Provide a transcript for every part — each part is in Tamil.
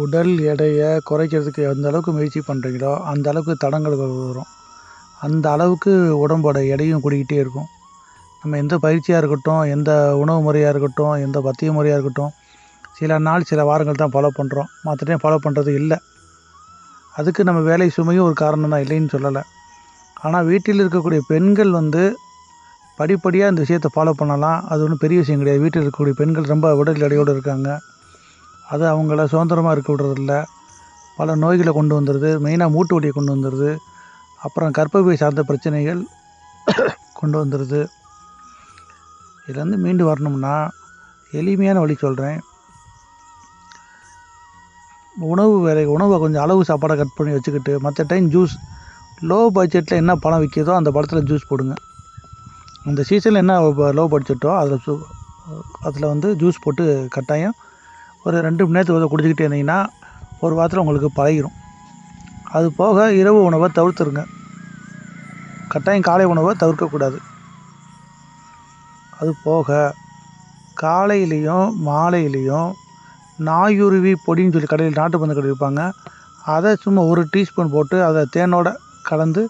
உடல் எடையை குறைக்கிறதுக்கு எந்த அளவுக்கு முயற்சி பண்ணுறீங்களோ அந்த அளவுக்கு தடங்கல்கள் வரும். அந்த அளவுக்கு உடம்போட எடையும் கூடிக்கிட்டே இருக்கும். நம்ம எந்த பயிற்சியாக இருக்கட்டும் எந்த உணவு முறையாக இருக்கட்டும் எந்த பத்திய முறையாக இருக்கட்டும் சில நாள் சில வாரங்கள் தான் ஃபாலோ பண்ணுறோம் மற்ற டைம் ஃபாலோ பண்ணுறது இல்லை. அதுக்கு நம்ம வேலை சுமையும் ஒரு காரணம் தான் இல்லைன்னு சொல்லலை. ஆனால் வீட்டில் இருக்கக்கூடிய பெண்கள் வந்து படிப்படியாக இந்த விஷயத்தை ஃபாலோ பண்ணலாம். அது ஒன்றும் பெரிய விஷயம் கிடையாது. வீட்டில் இருக்கக்கூடிய பெண்கள் ரொம்ப உடல் எடையோடு இருக்காங்க. அது அவங்கள சுதந்திரமாக இருக்க விடுறதில்ல. பல நோய்களை கொண்டு வந்துடுது. மெயினாக மூட்டு வலியை கொண்டு வந்துடுது. அப்புறம் கர்ப்பப்பை சார்ந்த பிரச்சனைகள் கொண்டு வந்துடுது. இதுலேருந்து மீண்டு வரணும்னா எளிமையான வழி சொல்கிறேன் உணவு வேலை உணவை கொஞ்சம் அளவு சாப்பாடை கட் பண்ணி வச்சுக்கிட்டு மற்ற டைம் ஜூஸ் லோ பட்ஜெட்டில் என்ன பழம் விற்கிதோ அந்த பழத்தில் ஜூஸ் போடுங்க. அந்த சீசனில் என்ன லோ பட்ஜெட்டோ அதில் அதில் வந்து ஜூஸ் போட்டு கட்டாயம் ஒரு ரெண்டு மணி நேரத்துக்கு வந்து குடிச்சிக்கிட்டே இருந்தீங்கன்னா ஒரு வாரத்தில் உங்களுக்கு பழகிரும். அது போக இரவு உணவை தவிர்த்துருங்க. கட்டாயம் காலை உணவை தவிர்க்கக்கூடாது அது போக காலையிலையும் மாலையிலையும் நாயுருவி பொடின்னு சொல்லி கடையில் நாட்டு மருந்து கடையில் விற்பாங்க. அதை சும்மா ஒரு டீஸ்பூன் போட்டு அதை தேனோட கலந்து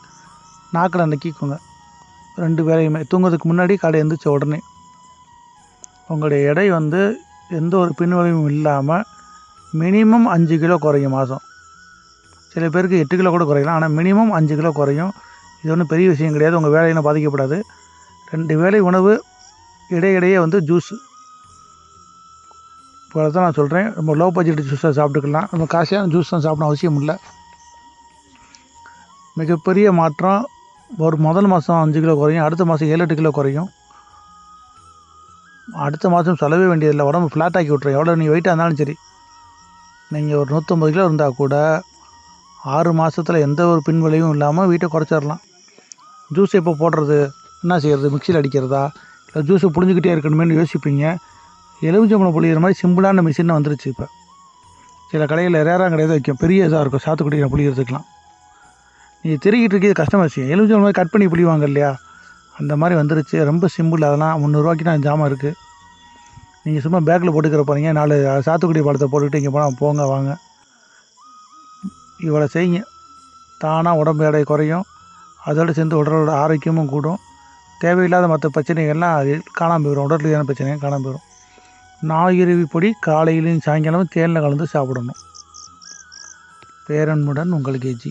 நாக்கில் நக்கிக்கோங்க. ரெண்டு வேலையுமே தூங்குறதுக்கு முன்னாடி காலை எழுந்திரிச்ச உடனே. உங்களுடைய எடை வந்து எந்த ஒரு பின்விளைவும் இல்லாமல் மினிமம் அஞ்சு கிலோ குறையும் மாதம் சில பேருக்கு எட்டு கிலோ கூட குறையலாம் ஆனால் மினிமம் அஞ்சு கிலோ குறையும். இது ஒன்றும் பெரிய விஷயம் கிடையாது. உங்கள் வேலையின பாதிக்கப்படாது. ரெண்டு வேலை உணவு இடையிடையே வந்து ஜூஸ் இப்போ தான் நான் சொல்கிறேன் நம்ம லோ பட்ஜெட் ஜூஸாக சாப்பிட்டுக்கலாம். நம்ம காசியான ஜூஸ் தான் சாப்பிடணும் அவசியம் இல்லை. மிகப்பெரிய மாற்றம் ஒரு முதல் மாதம் அஞ்சு கிலோ குறையும். அடுத்த மாதம் ஏழு எட்டு கிலோ குறையும். அடுத்த மாதம் சொல்லவே வேண்டியதில்லை. உடம்பு ஃப்ளாட் ஆக்கி விட்ரும் எவ்வளோ நீ வெயிட்டாக இருந்தாலும் சரி. நீங்கள் ஒரு நூற்றம்பது கிலோ இருந்தால் கூட ஆறு மாதத்தில் எந்த ஒரு பின்விளையும் இல்லாமல் வீட்டை குறைச்சிடலாம். ஜூஸ் எப்போ போடுறது? என்ன செய்கிறது மிக்சியில் அடிக்கிறதா? இல்லை ஜூஸை புழிஞ்சிக்கிட்டே இருக்கணுமேனு யோசிப்பீங்க. எலுமிச்சம்பழம் புளியிற மாதிரி சிம்பிளான மிஷின் வந்துருச்சு இப்போ. சில கடையில் ரேராக கிடையாது. வைக்கும். பெரிய இதாக இருக்கும். சாத்துக்குடி புளியறதுக்கெலாம் நீங்கள் திருக்கிட்டு இருக்கிறது கஷ்டமாக விஷயம் எலுமிச்சம்பழம் மாதிரி கட் பண்ணி புளிவாங்க இல்லையா? அந்த மாதிரி வந்துருச்சு. ரொம்ப சிம்பிள் அதெல்லாம் முந்நூறுரூவாய்க்கு தான் ஜாமான் இருக்குது நீங்கள் சும்மா பேக்கில் போட்டுக்கிற போகிறீங்க நாலு சாத்துக்குடி பழத்தை போட்டுக்கிட்டு இங்கே போனால் போங்க வாங்க. இவ்வளோ செய்யுங்க. தானாக உடம்பு எடை குறையும். அதோடு சேர்ந்து உடலோட ஆரோக்கியமும் கூடும். தேவையில்லாத மற்ற பிரச்சனைகள்லாம் அது காணாமல் போயிடும். உடல் ரீதியான பிரச்சனைகள் காணாமல் போயிடும். நாயுருவி பொடி காலையிலையும் சாயங்காலமும் தேனில் கலந்து சாப்பிடணும். பேரன்புடன் உங்களுக்கு ஜி.